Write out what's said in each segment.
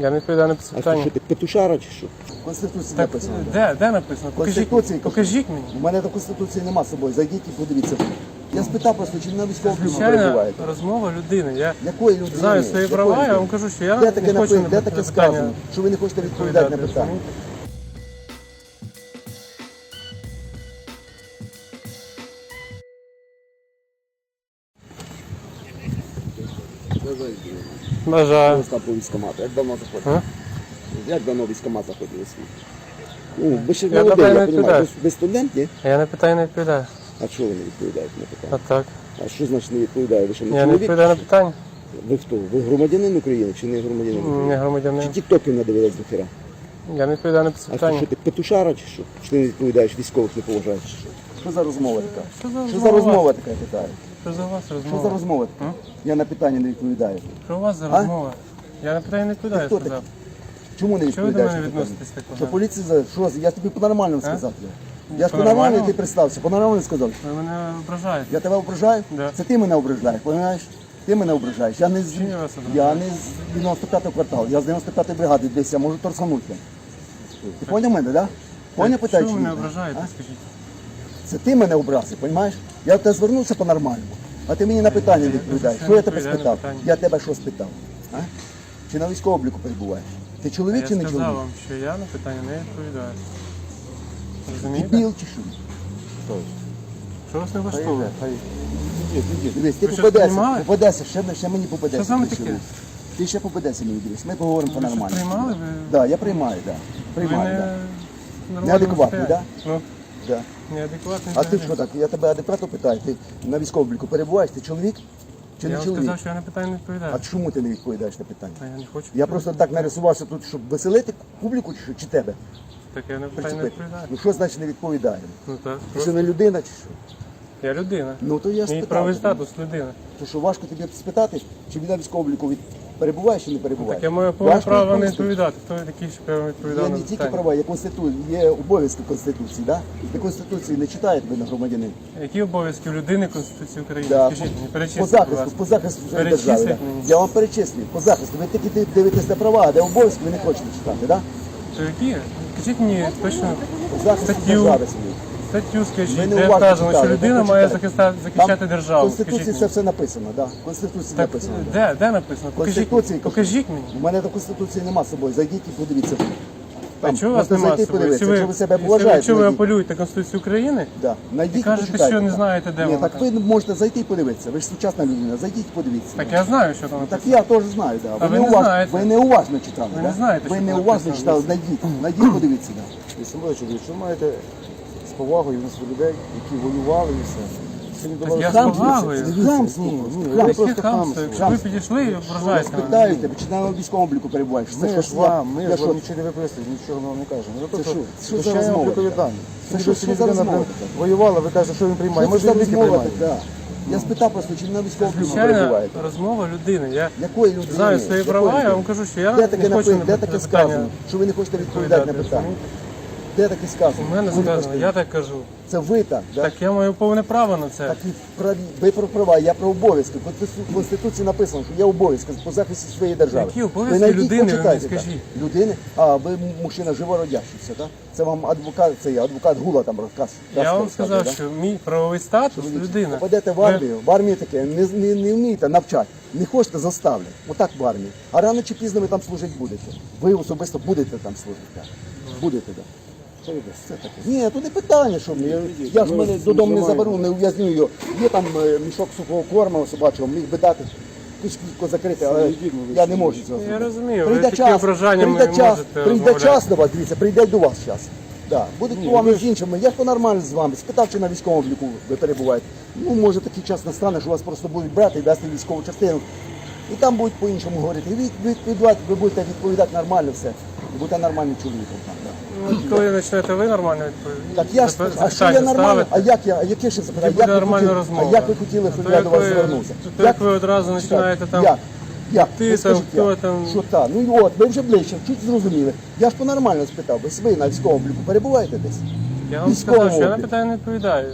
Я не відповідаю на А що, питання. ти петушара чи що? В Конституції Так, написано. де, де написано? Покажіть, Конституції. покажіть мені. У мене до Конституції нема з собою. Зайдіть і подивіться. Я спитав просто, чи на військовому обліку Звичайна перебуваєте. розмова людини. Я Якої людини? знаю свої Якої права, я людини? вам кажу, що я Де таке, не хочу напи- на де таке питання сказано, що ви не хочете відповідати на відповідати. питання? Там по військкомату. Як давно заходили? Як давно військкомат заходили? Ну, ви ще Я молодий, питаю, я не розумію. відповідаю. Ви, ви студент, ні? Я на питання не відповідаю. А що ви не відповідаєте на А питання? так. А що значить не відповідає? Ви що не Я не чоловік? відповідаю на питання. Ви хто? Ви громадянин України чи не громадянин України? Не Чи громадянин. тіктоків надивились до хера? Я не відповідаю на А що, питання. що ти петушара чи що? Чи ти не відповідаєш, військових не поважаєш? чи Що Що за розмова така? Що за Що за розмова така питаю? Що за у вас Що за розмова? розмова така? Я на питання не відповідаю. Що у вас за А? розмова? Я на питання не відповідаю, Ти хто сказав. Чому не Чого ви до відповідаєш? мене питання? відноситесь так Що погано? поліція за що? Я тобі по-нормальному сказав. Я, я ж По-нормальному? по-нормальному ти представся, по-нормальному сказав. Ви мене ображаєте. Я тебе ображаю? Да. Це ти мене ображаєш, розумієш? Ти мене ображаєш. Я не з Чим я вас ображаю? я не з 95-го кварталу, я з 95-ї бригади десь, я можу торсанути. Ти поняв мене. Да? Поняв питаю? Чи ви мене ображаєте, скажіть? Це ти мене образив, розумієш? Я до тебе звернувся по-нормальному, а ти мені на питання відповідаєш. Що я тебе спитав? Я тебе що спитав? А? Чи на військовому обліку перебуваєш? Ти чоловік чи не сказав чоловік? вам, що я на питання не відповідаю. Розумієте? Дебіл чи що? Що вас не влаштовує? Дивись, ти Ви що, попадешся, приймали? попадешся, ще, ще мені попадешся. Що саме ти таке? чоловік. Ти ще попадешся мені, дивись. Ми поговоримо Ви що, по-нормальному. приймали? Ви, Так, я приймаю, так. ви Приймаю, не так. нормально Неадекватний, да? Ну, Да. неадекватний. А ти взагалі. що так? Я тебе адекватно питаю. Ти на військовому обліку перебуваєш, ти чоловік чи Я не вам чоловік? сказав, що я на питання не відповідаю. А чому ти не відповідаєш на питання? Та я не хочу. Я просто так нарисувався тут, щоб веселити публіку чи, що, чи тебе? Так я на питання не Причепити. відповідаю. Ну що значить не відповідає? Ну так. Ти що не людина чи що? Я людина. Ну то я Мій спитав. правий тебе. статус людина. То що важко тобі спитати, чи він на військовому обліку від... перебуваєш чи не перебуваєш? Так я маю повне Важко право не відповідати. Хто ви такий, щоб я вам відповідав Є на не тільки питання? права, є конституція, є обов'язки Конституції, да? Ви Конституції не читаєте ви на громадянин. Які обов'язки у людини Конституції України? Да. Скажіть мені, По перечисліть, будь захисту, ласка. по захисту своєї держави. Да? мені. Я вам перечислюю, по захисту. Ви тільки дивитесь на права, а де обов'язки ви не хочете читати, да? То які? Скажіть мені точно По захисту Статтю. держави своєї. Статтю, скажіть, не де уважно вказано, що людина має захиста- захищати Там державу. В Конституції Скажіть це мені. все написано, да. В Конституції Так, написано. да. де, де написано? Покажіть, Конституції покажіть мені. У мене до Конституції нема з собою. Зайдіть і подивіться. А чого у вас немає зайти з собою? подивитися. Якщо Якщо ви себе якщо поважаєте, якщо ви апелюєте Конституцію України, Да. Найдіть І кажете, почитайте, що не знаєте, де Ні, воно так ви можете зайти і подивитися. Ви ж сучасна людина. Зайдіть і подивіться. так я знаю, що там Так написано. я теж знаю, да. А ви не знаєте. ви неуважно читали. Ви да? не знаєте, ви що там неуважно написано. читали. Найдіть, найдіть, подивіться. Да. Олександр чоловік, що маєте повагою відносно людей, які воювали і все. Так я з повагою. Хамство. Яке хамство? Якщо ви підійшли і ображаєте мене. Питаю тебе, чи на військовому обліку перебуваєш? Це Ми ж вам, ми ж вам нічого не виписуємо, нічого вам не кажемо. Ми просто що? Що за розмова. Це що- що за розмова воювала, ви кажете, що він приймає. Ми ж за приймаємо. Я спитав просто, чи на військовому обліку Звичайна перебуваєте? розмова людини. Я Якої людини? знаю свої права, я вам кажу, що я Де таке, не хочу на де таке сказано, що ви не хочете відповідати на питання? Де таке сказано? У мене Ви сказано, я так кажу. Це ви так, да? Так я маю повне право на це. Так і праві, ви про права, я про обов'язки. В Конституції написано, що є обов'язки по захисті своєї держави. Які обов'язки найдіть, людини, ви мені почитайте, так. Людини? А, ви мужчина живородящийся, так? Це вам адвокат, це є, адвокат Гула там розказ. Я вам сказав, да? що мій правовий статус людина. Попадете в Ви- армію, в армії таке, не, не, не вмієте навчати, не хочете заставлять. Отак в армії. А рано чи пізно ви там служити будете. Ви особисто будете там служити. Так. Будете, так. Ні, то не питання, що мені. Я, ж мене додому не заберу, не ув'язню його. Є там е, мішок сухого корму собачого, міг би дати. Кишківко закрити, але я не можу цього Я зробити. розумію, ви Прийде такі час, прийде час, можете прийде час до вас, дивіться, прийде до вас час. Да. Буде по вам з іншими. Я ж по-нормально з вами. Спитав, чи на військовому обліку ви перебуваєте. Ну, може такий час настане, що вас просто будуть брати і вести в військову частину. І там будуть по-іншому говорити. І ви, відповідати, ви будете відповідати нормально все. Будете нормальним чоловіком там. Да. Ну, Коли почнете ви нормально відповідати? Так я ж Запи- а що я запитання нормально? А як я? А яке ще запитання? Тоді буде Як ви нормальна хотіли- розмова. А як ви хотіли, щоб я до вас звернувся? то як ви одразу починаєте там Як? Як? Ти Ви там, скажіть, хто як? там? Що так? Ну і от, ви вже ближче, чуть зрозуміли. Я ж по-нормально спитав, ви ви на військовому обліку перебуваєте десь? Я вам сказав, що я на питання не відповідаю.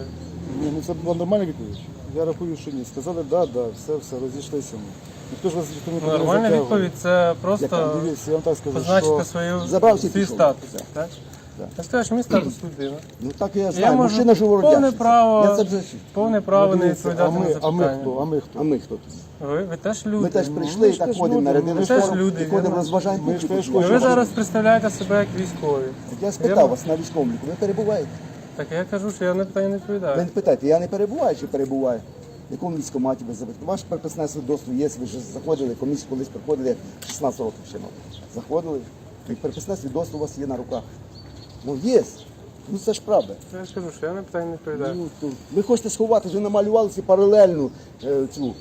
Ні, ну це була нормальна відповідь. Я рахую, що ні. Сказали, да, да, все, все, розійшлися ми. Ніхто ж вас ніхто нікуди не Нормальна затягує. відповідь це просто Дивіться, я вам так скажу, позначити що свою, Забрав всі свій пішов. статус. Так. Так? Скажу, що мій статус людина. Ну так я Я знаю, можу мужчина живородящий. повне право, Я це вже... повне право Ну, не дивіться, а відповідати на ми, а ми хто? А ми А ми хто тут? Ви, ви теж люди. Ми теж Ну, прийшли ми і так ходимо, ми ж теж люди, і ходимо, вірно? розважаємо. Ми ж теж хочемо. ви зараз представляєте себе як військові. Я спитав вас на військовому обліку, ви перебуваєте? Так я кажу, що я на питання не Ви відповідаю. не питайте, я не перебуваю чи перебуваю? В якому військкоматі ви забите? Ваше приписне свідоцтво є, ви ж заходили, комісію колись приходили 16 років ще мабуть. Заходили, і приписне свідоцтво у вас є на руках. Ну є. Ну це ж правда. Я ж кажу, що я на питання не відповідаю. Ну, то ви хочете сховати, ви намалювалися паралельну е, цю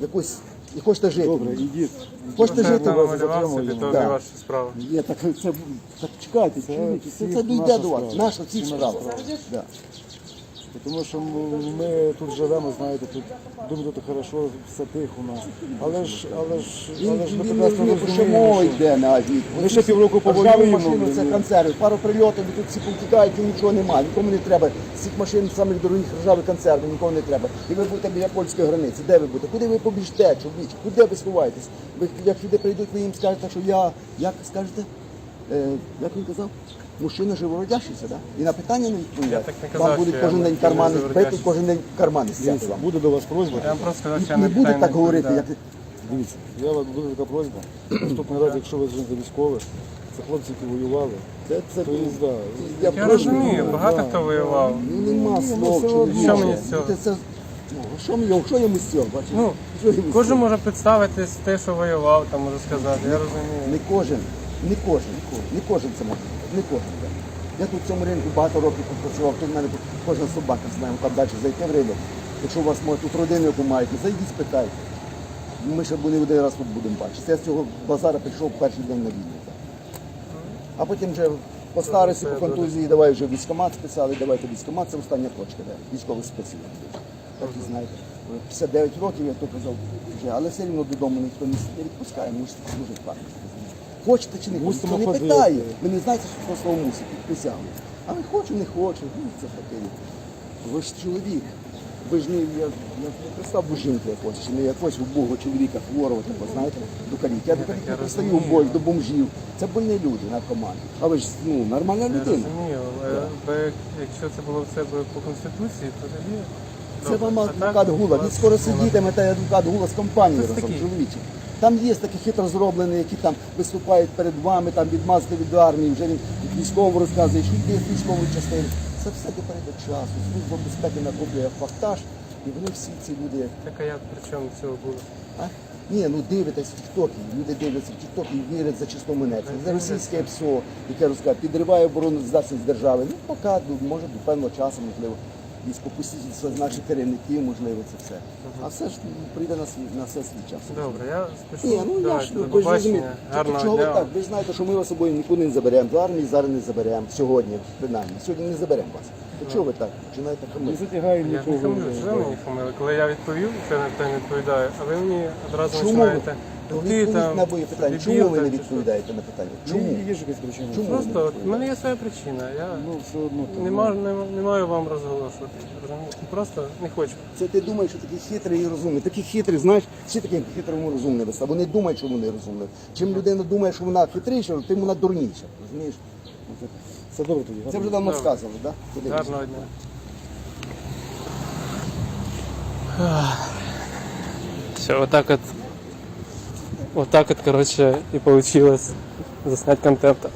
якусь і хочете жити. Добре, ідіть. Хочете жити там у вас намалював собі, затримуємо. то Да. не ваша справа. Ні, так це так чекайте, чоловіки, це, це дійде до вас. справа. Наша всіх справа. Да. Тому що ми, тут живемо, знаєте, тут думаю, тут хорошо, все тихо у нас. Але ж, але ж, але ж ми прекрасно розуміємо, що йде навіть. Ми ще півроку повоюємо, машини, це консерви. Пару прильотів, і тут всі повтікають, і нічого немає. Нікому не треба. З цих машин самих дорогих ржаві консерви, нікому не треба. І ви будете біля польської границі. Де ви будете? Куди ви побіжте, чоловіче? Куди ви сховаєтесь? Ви як люди прийдуть, ви їм скажете, що я, як скажете? Е, як він казав? Мужчина живородящийся, да? І на питання не відповідає. Я так не казав, Вам будуть що я кожен день кармани збити, живородящийся. кожен день кармани стяти вам. буде до вас просьба. Я вам просто сказав, що я Не на буде так говорити, як. Дивіться, я вам буде така просьба. Наступний раз, якщо ви жінка військових, це хлопці, які воювали, це, це, то да, я Я прошу. розумію, багато хто воював. Ну нема ну, слов, все чоловіче. Що мені з цього? Ну, це, ну, що мені, що йому з цього, бачиш? Ну, що йому з Кожен цього? може представити те, що воював, там може сказати. Я розумію. Не кожен, не кожен, не кожен це може, не кожен. Я тут в цьому ринку багато років попрацював, тут в мене кожна собака знає, там далі зайти в ринок. Якщо у вас може тут родину яку маєте, зайдіть, спитайте. Ми ще не один раз тут будемо бачити. Я з цього базара прийшов перший день на війну. А потім вже по старості, по контузії, давай вже військкомат списали, давайте військкомат, це остання точка, де військовий спеців. Так і знаєте. 59 років, я то казав, вже, але все одно додому ніхто не відпускає, мусите служити в армії. Хочете чи не хочете, Мусимо ніхто не ходити. питає. Ви не знаєте, що це слово мусить, присягли. А ви хочу, не хочу, ну це таке. Ви ж чоловік. Ви ж не, я, я представ до жінки якось, чи не якогось убогого чоловіка, хворого, такого, знаєте, до калік. Я до калік не пристаю в боль, до бомжів. Це больні люди, наркомани. А ви ж ну, нормальна Я людина. розумію. але бо Якщо це було в себе по конституції, то тоді. Це добре. вам А так, адвокат Гула. у Він вас скоро сидітиме, та адвокат Гула з компанії Хтось разом, такий. Там є такі хитро зроблені, які там виступають перед вами, там відмазки від армії, вже він військовому розказує, що йде з військової частини. Це все до часу. Служба безпеки накоплює фактаж, і вони всі ці люди. Так а як при чому цього було? А? Ні, ну дивитесь в Тіктокі, люди дивляться в Тіктокі і вірять за число монет. Це російське ПСО, яке розказує, підриває оборону здатність держави. Ну, поки, ну, може, до певного часу, можливо, і спокусительство з наших керівників, можливо, це все. А все ж прийде на, свій, на все свій час. Добре, я спішу. Ні, ну я Давайте, ж до ви ж розумієте. побачення. Тільки Гарного чого ви дня. так? Ви ж знаєте, що ми вас собою нікуди не заберемо. До армії зараз не заберемо. Сьогодні, принаймні. Сьогодні не заберемо вас. То чого ви так? Починаєте не хамити? Я ж не нікого. хамлю, що ви мені хамили. Коли я відповів, я на питання не відповідаю, а ви мені одразу Чому ви? починаєте. То Ти відповідь там, на моє питання. дебіл Чому ви там не чи що? відповідаєте на питання? Чому? Чому? Є ж якась причина. Чому? Просто в мене є своя причина. Я Ну, все одно. там, не, маю, не, не маю вам розголошувати. розумієте? Просто не хочу. Це ти думаєш, що такі хитрі і розумні. Такі хитрі, знаєш, всі такі хитрому розумні веста. Вони думають, що вони розумні. Чим людина думає, що вона хитріша, тим вона дурніша. Розумієш? Все добре тоді. Це вже давно сказано, так? Да? Гарного дня. Все, вот так вот. Вот так вот, короче, и получилось заснять контента.